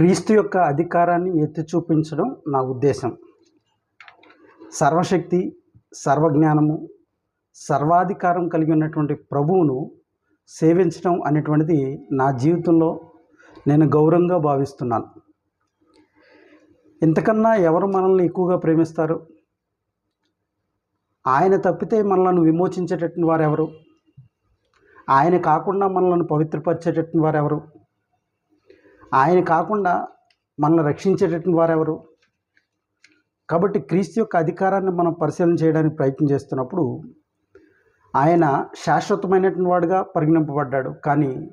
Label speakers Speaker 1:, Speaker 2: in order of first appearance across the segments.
Speaker 1: క్రీస్తు యొక్క అధికారాన్ని ఎత్తి చూపించడం నా ఉద్దేశం. సర్వశక్తి సర్వజ్ఞానము సర్వాధికారం కలిగి ఉన్నటువంటి ప్రభువును సేవించడం అనేటువంటిది నా జీవితంలో నేను గౌరవంగా భావిస్తున్నాను. ఇంతకన్నా ఎవరు మనల్ని ఎక్కువగా ప్రేమిస్తారు? ఆయన తప్పితే మనల్ని విమోచించేటటువంటి వారు ఎవరు ఆయన కాకుండా మనల్ని పవిత్రపరిచేటటువంటి వారెవరు? ఎవరు ఆయన కాకుండా మనల్ని రక్షించేటటువంటి వారు ఎవరు కాబట్టి క్రీస్తు యొక్క అధికారాన్ని మనం పరిశీలన చేయడానికి ప్రయత్నం చేస్తున్నప్పుడు ఆయన శాశ్వతమైనటువంటి వాడుగా పరిగణింపబడ్డాడు. కానీ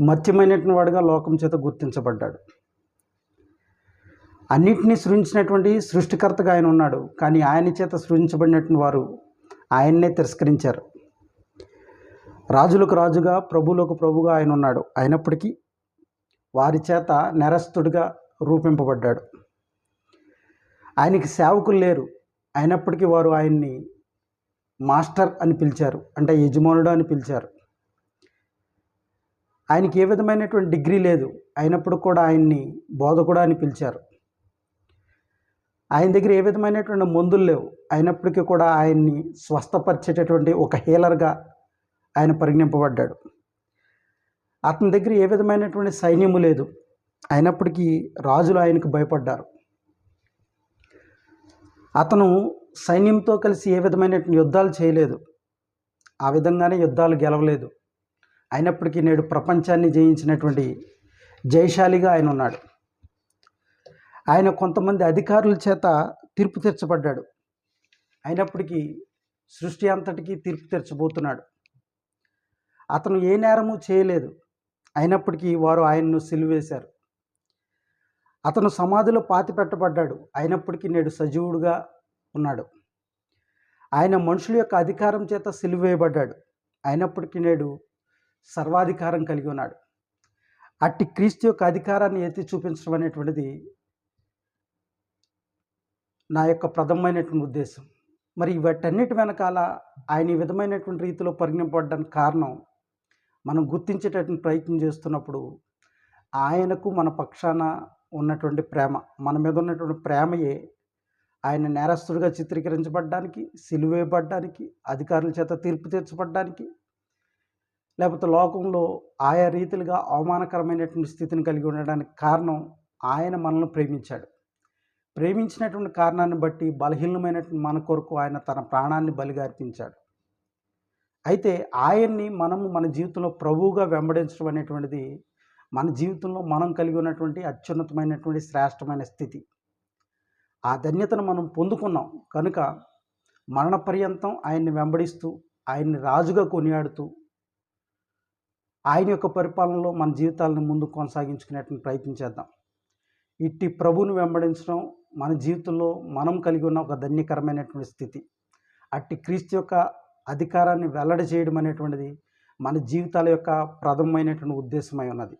Speaker 1: మత్యమైనటువంటి వాడుగా లోకం చేత గుర్తించబడ్డాడు. అన్నిటినీ సృజించినటువంటి సృష్టికర్తగా ఆయన ఉన్నాడు. కానీ ఆయన చేత సృజించబడినటువంటి వారు ఆయన్నే తిరస్కరించారు. రాజులకు రాజుగా ప్రభువులకు ప్రభుగా ఆయన ఉన్నాడు. అయినప్పటికీ వారి చేత నెరస్తుడిగా రూపింపబడ్డాడు. ఆయనకి సేవకులు లేరు. అయినప్పటికీ వారు ఆయన్ని మాస్టర్ అని పిలిచారు. అంటే యజమానుడు అని పిలిచారు. ఆయనకి ఏ విధమైనటువంటి డిగ్రీ లేదు. అయినప్పుడు కూడా ఆయన్ని బోధకుడు అని పిలిచారు. ఆయన దగ్గర ఏ విధమైనటువంటి మందులు లేవు. అయినప్పటికీ కూడా ఆయన్ని స్వస్థపరిచేటటువంటి ఒక హీలర్గా ఆయన పరిగణింపబడ్డాడు. అతని దగ్గర ఏ విధమైనటువంటి సైన్యము లేదు. అయినప్పటికీ రాజులు ఆయనకు భయపడ్డారు. అతను సైన్యంతో కలిసి ఏ విధమైనటువంటి యుద్ధాలు చేయలేదు. ఆ విధంగానే యుద్ధాలు గెలవలేదు. అయినప్పటికీ నేడు ప్రపంచాన్ని జయించినటువంటి జయశాలిగా ఆయన ఉన్నాడు. ఆయన కొంతమంది అధికారుల చేత తీర్పు తీర్చబడ్డాడు. అయినప్పటికీ సృష్టి అంతటికీ తీర్పు తీర్చబోతున్నాడు. అతను ఏ నేరము చేయలేదు. అయినప్పటికీ వారు ఆయన్ను సిలువేశారు. అతను సమాధిలో పాతి పెట్టబడ్డాడు. అయినప్పటికీ నేడు సజీవుడుగా ఉన్నాడు. ఆయన మనుషుల యొక్క అధికారం చేత సిలువేయబడ్డాడు. అయినప్పటికీ నేడు సర్వాధికారం కలిగి ఉన్నాడు. అట్టి క్రీస్తు యొక్క అధికారాన్ని ఎత్తి చూపించడం అనేటువంటిది నా యొక్క ప్రథమమైనటువంటి ఉద్దేశం. మరి వీటన్నిటి వెనకాల ఆయన ఈ విధమైనటువంటి రీతిలో పరిగణింపబడడానికి కారణం మనం గుర్తించేటటువంటి ప్రయత్నం చేస్తున్నప్పుడు ఆయనకు మన పక్షాన ఉన్నటువంటి ప్రేమ మన మీద ఉన్నటువంటి ప్రేమయే ఆయన నేరస్తుడిగా చిత్రీకరించబడ్డానికి సిలువేయబడ్డానికి అధికారుల చేత తీర్పు తీర్చబడ్డానికి లేకపోతే లోకంలో ఆయా రీతిలుగా అవమానకరమైనటువంటి స్థితిని కలిగి ఉండడానికి కారణం ఆయన మనల్ని ప్రేమించాడు. ప్రేమించినటువంటి కారణాన్ని బట్టి బలహీనమైనటువంటి మన కొరకు ఆయన తన ప్రాణాన్ని బలిగా అర్పించాడు. అయితే ఆయన్ని మనము మన జీవితంలో ప్రభువుగా వెంబడించడం అనేటువంటిది మన జీవితంలో మనం కలిగి ఉన్నటువంటి అత్యున్నతమైనటువంటి శ్రేష్టమైన స్థితి. ఆ ధన్యతను మనం పొందుకున్నాం. కనుక మరణ పర్యంతం ఆయన్ని వెంబడిస్తూ ఆయన్ని రాజుగా కొనియాడుతూ ఆయన యొక్క పరిపాలనలో మన జీవితాలను ముందు కొనసాగించుకునేటువంటి ప్రయత్నం చేద్దాం. ఇట్టి ప్రభువుని వెంబడించడం మన జీవితంలో మనం కలిగి ఉన్న ఒక ధన్యకరమైనటువంటి స్థితి. అట్టి క్రీస్తు యొక్క అధికారాన్ని వెల్లడి చేయడం అనేటువంటిది మన జీవితాల యొక్క ప్రథమమైనటువంటి ఉద్దేశమై ఉన్నది.